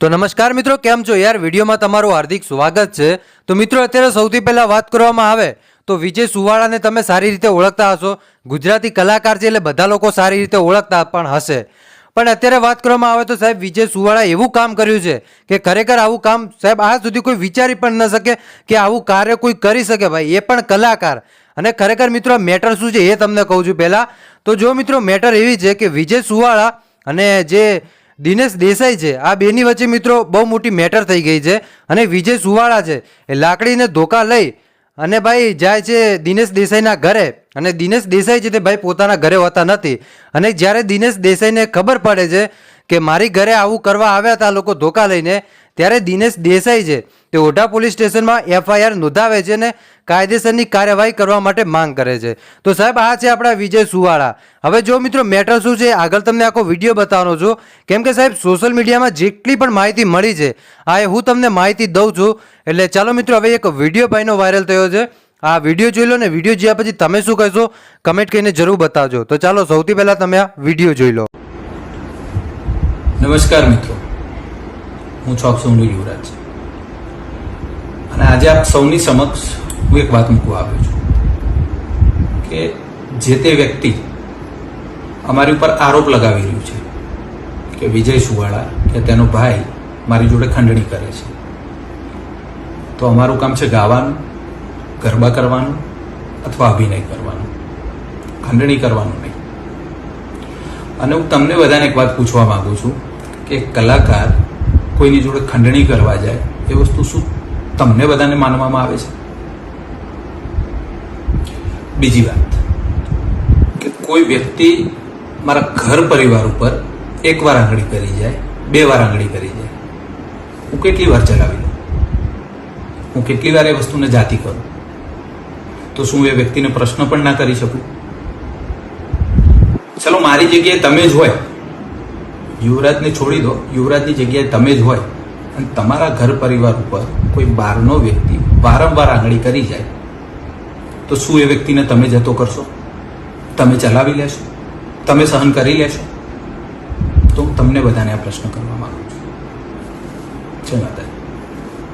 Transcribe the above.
તો નમસ્કાર મિત્રો, કેમ છો યાર? વિડીયોમાં તમારું હાર્દિક સ્વાગત છે. તો મિત્રો, અત્યારે સૌથી પહેલાં વાત કરવામાં આવે તો વિજય સુવાળાને તમે સારી રીતે ઓળખતા હશો. ગુજરાતી કલાકાર છે એટલે બધા લોકો સારી રીતે ઓળખતા પણ હશે. પણ અત્યારે વાત કરવામાં આવે તો સાહેબ, વિજય સુવાળા એવું કામ કર્યું છે કે ખરેખર આવું કામ સાહેબ, આ સુધી કોઈ વિચારી પણ ન શકે કે આવું કાર્ય કોઈ કરી શકે ભાઈ, એ પણ કલાકાર. અને ખરેખર મિત્રો મેટર શું છે એ તમને કહું છું પહેલાં. તો જો મિત્રો, મેટર એવી છે કે વિજય સુવાળા અને જે દિનેશ દેસાઈ છે. આ બેની વચ્ચે મિત્રો બહુ મોટી મેટર થઈ ગઈ છે અને વિજય સુવાળા છે. એ લાકડીને ધોકા લઈ અને ભાઈ જાય છે દિનેશ દેસાઈના ઘરે. અને દિનેશ દેસાઈ છે તે ભાઈ પોતાના ઘરે હોતા નથી. અને જ્યારે દિનેશ દેસાઈને ખબર પડે છે કે મારી ઘરે આવું કરવા આવ્યા હતા લોકો ધોકા લઈને, ત્યારે દિનેશ દેસાઈ છે તે ઓઢા પોલીસ સ્ટેશનમાં એફઆઈઆર નોંધાવે છે ને કાયદેસરની કાર્યવાહી કરવા માટે માંગ કરે છે. તો સાહેબ, આ છે આપણા વિજય સુવાળા. હવે જો મિત્રો મેટર શું છે આગળ તમને આખો વીડિયો બતાવવાનો છું. કેમ કે સાહેબ, સોશિયલ મીડિયામાં જેટલી પણ માહિતી મળી છે, આ હું તમને માહિતી દઉં છું. એટલે ચાલો મિત્રો, હવે એક વીડિયો ભાઈનો વાયરલ થયો છે. આ વીડિયો જોઈ લો ને, વીડિયો જોયા પછી તમે શું કહેશો? કમેન્ટ કરીને જરૂર બતાવજો. તો ચાલો, સૌથી પહેલાં તમે આ વીડિયો જોઈ લો. નમસ્કાર મિત્રો. હું ચોક સોનુ યુવરાજ. અને આજે આપ સૌની સમક્ષ હું એક વાત મૂકવા આવ્યો છું કે જે તે વ્યક્તિ અમારી ઉપર આરોપ લગાવી રહ્યું છે કે વિજય સુવાળા કે તેનો ભાઈ મારી જોડે ખંડણી કરે છે. તો અમારું કામ છે ગાવાનું, ગરબા કરવાનું અથવા અભિનય કરવાનું. ખંડણી કરવાનું નહીં. અને હું તમને બધાને એક વાત પૂછવા માગું છું કે કલાકાર કોઈની જોડે ખંડણી કરવા જાય એ વસ્તુ શું તમને બધાને માનવામાં આવે છે? બીજી વાત. કે કોઈ વ્યક્તિ મારા ઘર પરિવાર ઉપર એક વાર આંગળી કરી જાય, બે વાર આંગળી કરી જાય. હું કેટલી વાર ચલાવી લઉં? હું કેટલી વાર એ વસ્તુને જાતિ કરું? તો શું એ વ્યક્તિને પ્રશ્ન પણ ના કરી શકું? ચલો, મારી જગ્યાએ તમે જ હોય. યુવરાજને છોડી દો. યુવરાજની જગ્યાએ તમે જ હોય. અને તમારા ઘર પરિવાર ઉપર કોઈ બહારનો વ્યક્તિ વારંવાર આંગળી કરી જાય. તો શું એ વ્યક્તિને તમે જતો કરશો? તમે ચલાવી લેશો? તમે સહન કરી લેશો? તો હું તમને બધાને આ પ્રશ્ન કરવા માંગુ છું. જય માતાજી.